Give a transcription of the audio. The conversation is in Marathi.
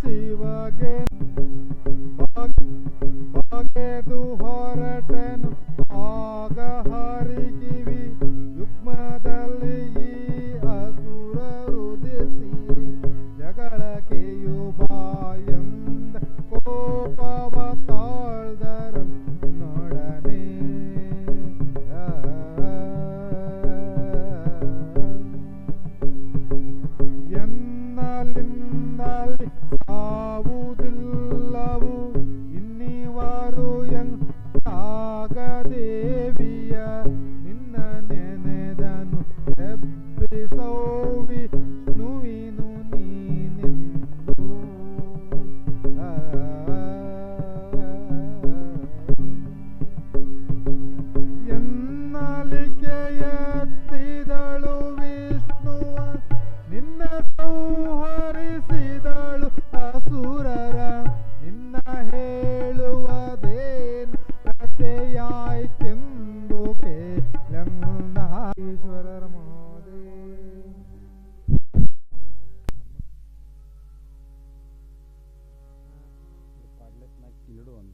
ಶಿವಗೆ good. ज्ञानेश्वर महोदय. पाडलत नाही किलडून